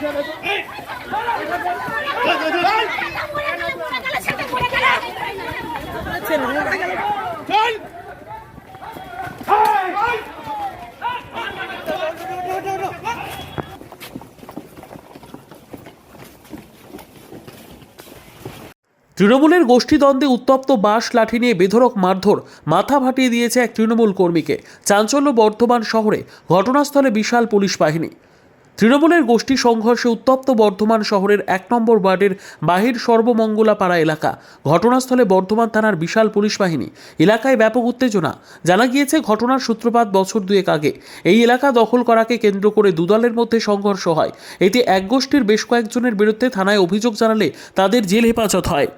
তৃণমূলের গোষ্ঠীদ্বন্দ্বে উত্তপ্ত বাঁশ লাঠি নিয়ে বেধরক মারধর, মাথা ফাটিয়ে দিয়েছে এক তৃণমূল কর্মীকে। চাঞ্চল্য বর্ধমান শহরে ঘটনাস্থলে বিশাল পুলিশ বাহিনী। তৃণমূলের গোষ্ঠী সংঘর্ষে উত্তপ্ত বর্ধমান শহরের এক নম্বর ওয়ার্ডের বাহির সর্বমঙ্গলা পাড়া এলাকা। ঘটনাস্থলে বর্ধমান থানার বিশাল পুলিশ বাহিনী। এলাকায় ব্যাপক উত্তেজনা। জানা গিয়েছে, ঘটনার সূত্রপাত বছর দুয়েক আগে। এই এলাকা দখল করাকে কেন্দ্র করে দুদলের মধ্যে সংঘর্ষ হয়। এতে এক গোষ্ঠীর বেশ কয়েকজনের বিরুদ্ধে থানায় অভিযোগ জানালে তাদের জেল হেফাজত হয়।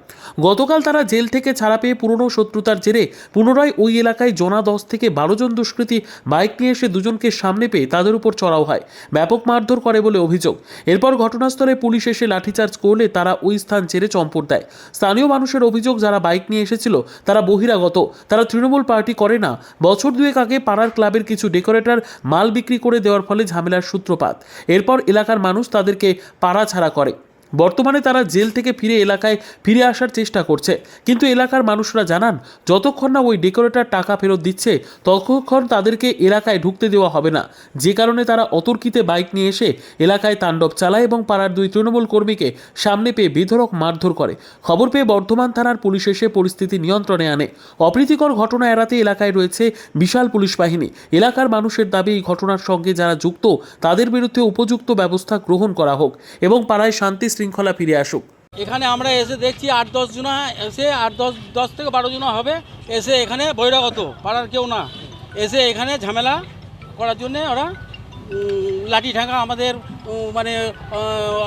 গতকাল তারা জেল থেকে ছাড়া পেয়ে পুরনো শত্রুতার জেরে পুনরায় ওই এলাকায় জনা দশ থেকে বারো জন দুষ্কৃতী বাইক নিয়ে এসে দুজনকে সামনে পেয়ে তাদের উপর চড়াও হয়। ব্যাপক মারধর করে বলে অভিযোগ। এরপর ঘটনাস্থলে পুলিশ এসে লাঠিচার্জ করলে তারা ওই স্থান ছেড়ে চম্পট দেয়। স্থানীয় মানুষের অভিযোগ, যারা বাইক নিয়ে এসেছিল, তারা বহিরাগত। তারা তৃণমূল পার্টি করে না। বছর দুয়েক আগে পাড়ার ক্লাবের কিছু ডেকোরেটর মাল বিক্রি করে দেওয়ার ফলে ঝামেলার সূত্রপাত। এরপর এলাকার মানুষ তাদেরকে পাড়া ছাড়া করে। বর্তমানে তারা জেল থেকে ফিরে এলাকায় ফিরে আসার চেষ্টা করছে। কিন্তু এলাকার মানুষরা জানান, যতক্ষণ না ওই ডেকোরেটর টাকা ফেরত দিচ্ছে, ততক্ষণ তাদেরকে এলাকায় ঢুকতে দেওয়া হবে না। যে কারণে তারা অতর্কিতে বাইক নিয়ে এসে এলাকায় তাণ্ডব চালায় এবং পাড়ার দুই তৃণমূল কর্মীকে সামনে পেয়ে বেধরক মারধর করে। খবর পেয়ে বর্ধমান থানার পুলিশ এসে পরিস্থিতি নিয়ন্ত্রণে আনে। অপ্রীতিকর ঘটনা এড়াতে এলাকায় রয়েছে বিশাল পুলিশ বাহিনী। এলাকার মানুষের দাবি, এই ঘটনার সঙ্গে যারা যুক্ত, তাদের বিরুদ্ধে উপযুক্ত ব্যবস্থা গ্রহণ করা হোক এবং পাড়ায় শান্তি শৃঙ্খলা ফিরে আসুক। এখানে আমরা এসে দেখছি আট দশ জনা এসে, আট দশ দশ থেকে বারো জনা হবে, এসে এখানে বহিরাগত, পাড়ার কেউ না। এসে এখানে ঝামেলা করার জন্যে ওরা লাঠি ঠেঙ্গা আমাদের মানে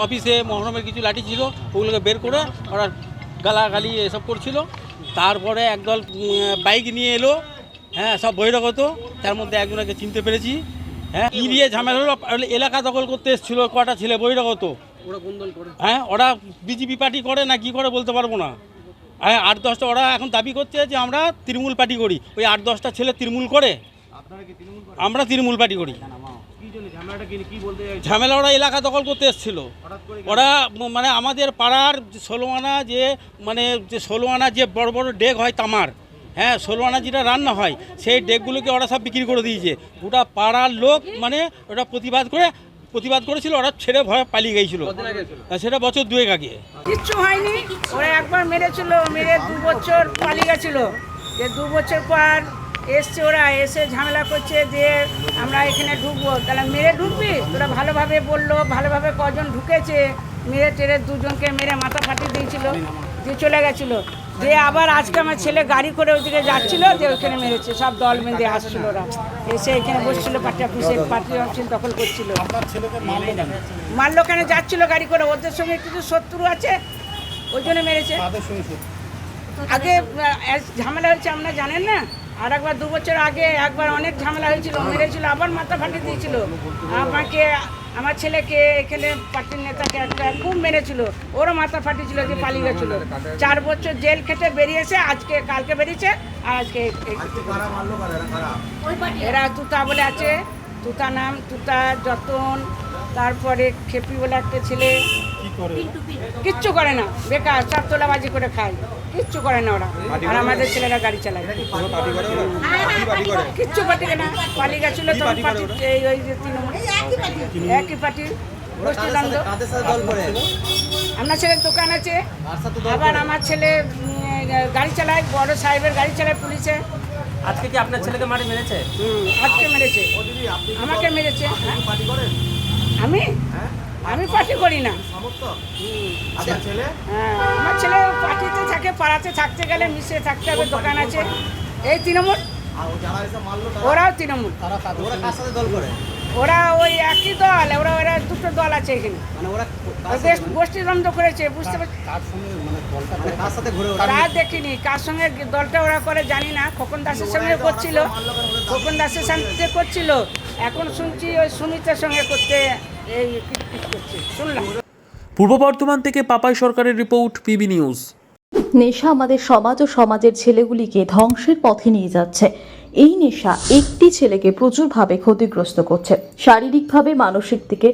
অফিসে মহরমের কিছু লাঠি ছিল, ওগুলোকে বের করে ওরা গালাগালি এসব করছিল। তারপরে একদল বাইক নিয়ে এলো হ্যাঁ সব বহিরাগত, তার মধ্যে একজনকে চিনতে পেরেছি হ্যাঁ। ই নিয়ে ঝামেলা হলো, এলাকা দখল করতে এসেছিল কটা ছেলে বহিরাগত। হ্যাঁ ওরা বিজেপি পার্টি করে না কি করে বলতে পারব না? হ্যাঁ আট দশটা ওরা এখন দাবি করছে যে আমরা তৃণমূল পার্টি করি। ওই আট দশটা ছেলে তৃণমূল করে। আমরা তৃণমূল পার্টি করি। ঝামেলা ওরা এলাকা দখল করতে এসেছিল। ওরা মানে আমাদের পাড়ার ষোলো আনা যে মানে যে ষোলো আনা যে বড় বড় ডেক হয় তামার হ্যাঁ ষোলো আনা যেটা রান্না হয় সেই ডেকগুলোকে ওরা সব বিক্রি করে দিয়েছে। গোটা পাড়ার লোক মানে ওটা প্রতিবাদ করে প্রতিবাদ করেছিল ওরা ছেড়ে ভয় পালিয়ে গিয়েছিল। সেটা বছর দুয়েক আগে। কিচ্ছু হয়নি ওরা একবার মেরেছিল মেরে দু বছর পালিয়ে গেছিল। যে দু বছর পর এসছে ওরা এসে ঝামেলা করছে যে আমরা এখানে ঢুকবো। তাহলে মেরে ঢুকবি? তোরা ভালোভাবে বলল ভালোভাবে কজন ঢুকেছে মেরে টেরে দুজনকে মেরে মাথা ফাটিয়ে দিয়েছিল দিয়ে চলে গেছিল। যে আবার আজকে আমার ছেলে গাড়ি করে ওইদিকে যাচ্ছিল যে ওইখানে মেরেছে সব দল বেঁধে আসছিল ওরা। এসে এখানে বসছিল পার্টি অফিসে পার্টি অফিস দখল করছিল। মারলো কেন? যাচ্ছিল গাড়ি করে ওদের সঙ্গে কিছু শত্রু আছে ওই জন্য মেরেছে। আগে ঝামেলা হয়েছে আপনারা জানেন না? আর একবার দু বছর আগে একবার অনেক ঝামেলা হয়েছিল মেরেছিল আবার মাথা ফাটিয়ে দিয়েছিল। আমাকে আমার ছেলেকে এখানে পার্টির নেতাকে একটা খুব মেরেছিল। ওরও মাথা ফাটিয়েছিল যে পালিয়ে গেছিল। চার বছর জেল খেটে বেরিয়েছে আজকে কালকে বেরিয়েছে আর আজকে। এরা তুতা বলে আছে। তুতা নাম তুতা যতন তারপরে খেপি বলে একটা ছেলে। কিচ্ছু করে না। বেকার সব তোলাবাজি করে খায়। কিচ্ছু করে না ওরা। আর আমাদের ছেলেরা গাড়ি চালায়। কিচ্ছু পার্টি না। পালিয়ে গেছিল তখন পার্টি এই ওই যে তৃণমূল। একই পার্টি। গোষ্ঠীদ্বন্দ্ব। আপনার ছেলের দোকান আছে? আবার আমার ছেলে গাড়ি চালায় বড় সাহেবের গাড়ি চালায় পুলিশে। আজকে কি আপনার ছেলেকে মারি মেরেছে? হুম, আজকে মেরেছে। আমাকে মেরেছে হ্যাঁ। আমি পার্টি করি না। হ্যাঁ আমার ছেলে পার্টিতে থাকে পাড়াতে থাকতে গেলে মিশে থাকতে হবে দোকান আছে। এই তৃণমূল? ওরাও তৃণমূল। ওরা ওই একই দল ওরা ওরা দুটো দল আছে এখানে। বেশ গোষ্ঠীদ্বন্দ্ব করেছে বুঝতে পারছি তা দেখিনি কার সঙ্গে দলটা ওরা করে জানি না। খোকন দাসের সঙ্গে করছিল। খোকন দাসের সঙ্গে করছিল। এখন শুনছি ওই সুমিতের সঙ্গে করতে পূর্ব বর্ধমান থেকে পাপাই সরকারের রিপোর্ট, পিবি নিউজ। নেশা আমাদের সমাজ ও সমাজের ছেলেগুলিকে ধ্বংসের পথে নিয়ে যাচ্ছে। এই নেশা একটি ছেলেকে প্রচুরভাবে ক্ষতিগ্রস্ত করছে। শারীরিকভাবে, মানসিক দিকে,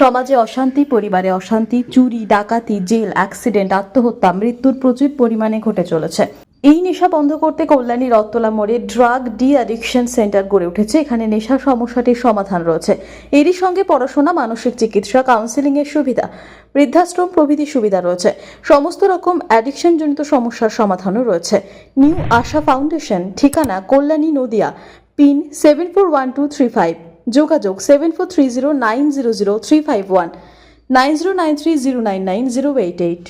সমাজে অশান্তি, পরিবারে অশান্তি, চুরি, ডাকাতি, জেল, অ্যাক্সিডেন্ট, আত্মহত্যা, মৃত্যুর প্রচুর পরিমাণে ঘটে চলেছে। এই নেশা বন্ধ করতে কল্যাণী রত্তলা মোড়ে ড্রাগ ডি অ্যাডিকশন সেন্টার গড়ে উঠেছে। এখানে নেশা সমস্যাটির সমাধান রয়েছে। এরই সঙ্গে পড়াশোনা, মানসিক চিকিৎসা কাউন্সিলিং এর সুবিধা, বৃদ্ধাশ্রম প্রভৃতি সুবিধা রয়েছে। সমস্ত রকম অ্যাডিকশন জনিত সমস্যার সমাধানও রয়েছে। নিউ আশা ফাউন্ডেশন, ঠিকানা Kalyani Nadia, pin seven four one two three five যোগাযোগ seven four three zero nine zero zero three five one nine zero nine three zero nine nine zero eight eight